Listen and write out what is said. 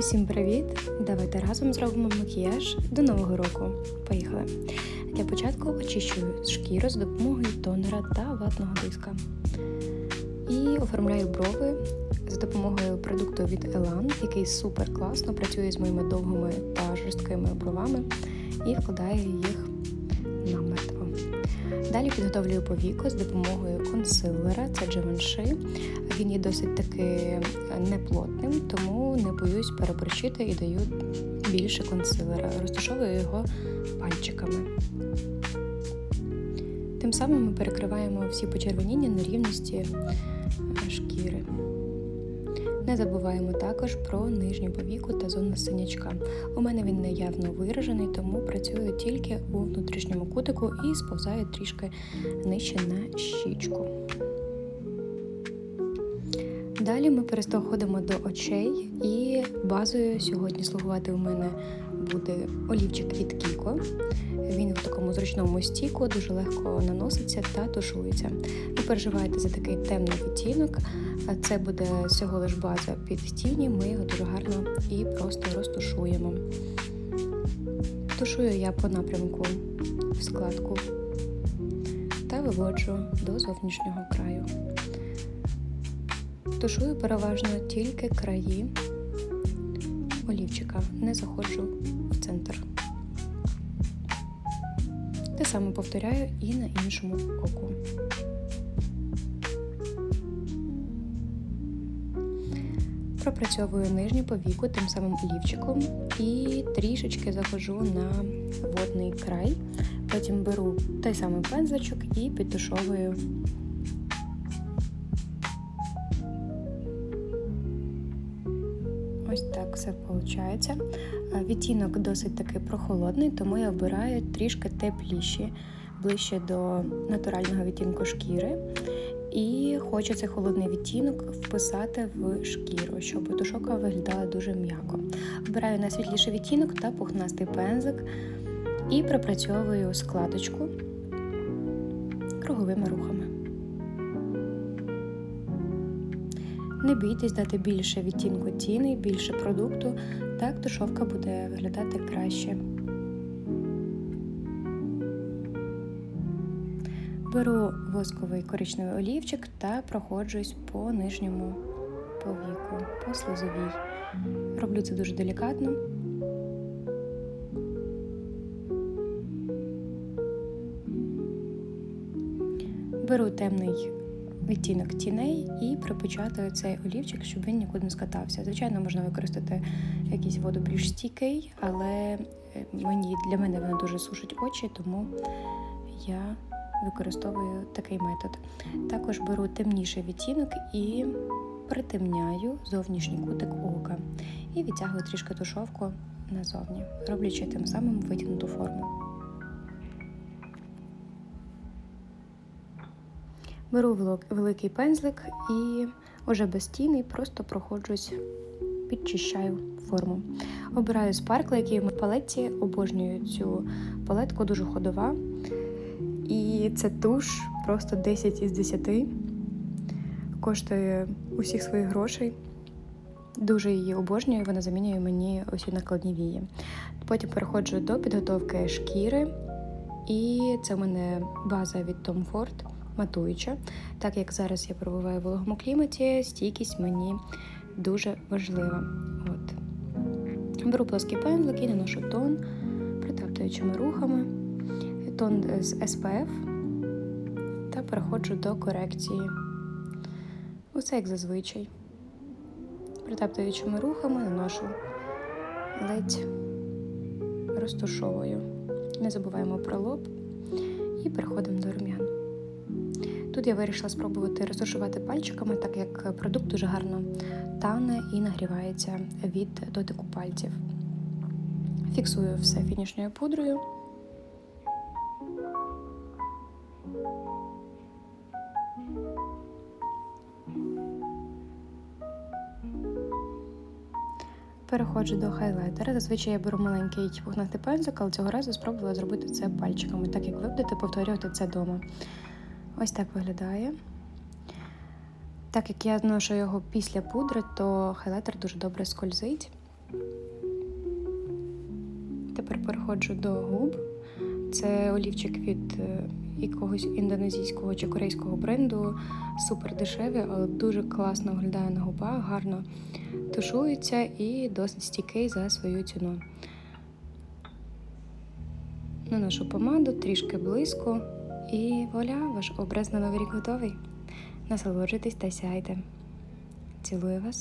Усім привіт! Давайте разом зробимо макіяж до нового року. Поїхали! Для початку очищую шкіру з допомогою тонера та ватного диска. І оформляю брови за допомогою продукту від Elan, який супер класно працює з моїми довгими та жорсткими бровами і вкладаю їх. Далі підготовлюю повіку з допомогою консилера, це Givenchy. Він є досить таки неплотним, тому не боюсь переборщити і даю більше консилера. Розташовую його пальчиками. Тим самим ми перекриваємо всі почервоніння нерівності шкіри. Не забуваємо також про нижню повіку та зону синячка. У мене він неявно виражений, тому працюю тільки у внутрішньому кутику і сповзаю трішки нижче на щічку. Далі ми переходимо до очей, і базою сьогодні слугувати у мене буде олівчик від Кіко. Він в такому зручному стіку, дуже легко наноситься та тушується. Не переживайте за такий темний відтінок. Це буде всього лиш база під тіні, ми його дуже гарно і просто розтушуємо. Тушую я по напрямку в складку та виводжу до зовнішнього краю. Тушую переважно тільки краї олівчика, не заходжу в центр. Те саме повторяю і на іншому оку. Пропрацьовую нижню повіку тим самим олівчиком і трішечки заходжу на водний край. Потім беру той самий пензличок і підтушовую. Так все виходить. Відтінок досить таки прохолодний, тому я обираю трішки тепліші, ближче до натурального відтінку шкіри. І хочу цей холодний відтінок вписати в шкіру, щоб тушока виглядала дуже м'яко. Обираю найсвітліший відтінок та пухнастий пензик і пропрацьовую складочку круговими рухами. Не бійтесь дати більше відтінку тіни, більше продукту, так тушовка буде виглядати краще. Беру восковий коричневий олівчик та проходжусь по нижньому повіку, по слизовій. Роблю це дуже делікатно. Беру темний відтінок тіней і припечатаю цей олівчик, щоб він нікуди не скатався. Звичайно, можна використати якийсь воду більш стійкий, але е, мені, для мене воно дуже сушить очі, тому я використовую такий метод. Також беру темніший відтінок і притемняю зовнішній кутик ока і відтягую трішки тушовку назовні, роблячи тим самим витягнуту форму. Беру великий пензлик і уже без тіни просто проходжусь, підчищаю форму. Обираю спаркли, який в палетці, обожнюю цю палетку, дуже ходова. І це туш просто 10 із 10. Коштує усіх своїх грошей. Дуже її обожнюю, вона замінює мені усі накладні вії. Потім переходжу до підготовки шкіри, і це в мене база від Tom Ford матуюча. Так як зараз я перебуваю в вологому кліматі, стійкість мені дуже важлива. От. Беру плоский пензлик і наношу тон притаптуючими рухами, тон з SPF та переходжу до корекції. Усе як зазвичай. Притаптуючими рухами наношу ледь розтушовую. Не забуваємо про лоб і переходимо до рум'ян. Тут я вирішила спробувати розташувати пальчиками, так як продукт дуже гарно тане і нагрівається від дотику пальців. Фіксую все фінішною пудрою. Переходжу до хайлайтера. Зазвичай я беру маленький пухнатий пензик, але цього разу спробувала зробити це пальчиками, так як ви будете повторювати це вдома. Ось так виглядає. Так як я наношу його після пудри, то хайлайтер дуже добре скользить. Тепер переходжу до губ. Це олівчик від е, якогось індонезійського чи корейського бренду. Супер дешевий, але дуже класно виглядає на губах, гарно тушується і досить стійкий за свою ціну. Наношу помаду трішки близько. І вуаля, ваш образ на новий рік готовий. Насолоджуйтесь та сяйте. Цілую вас.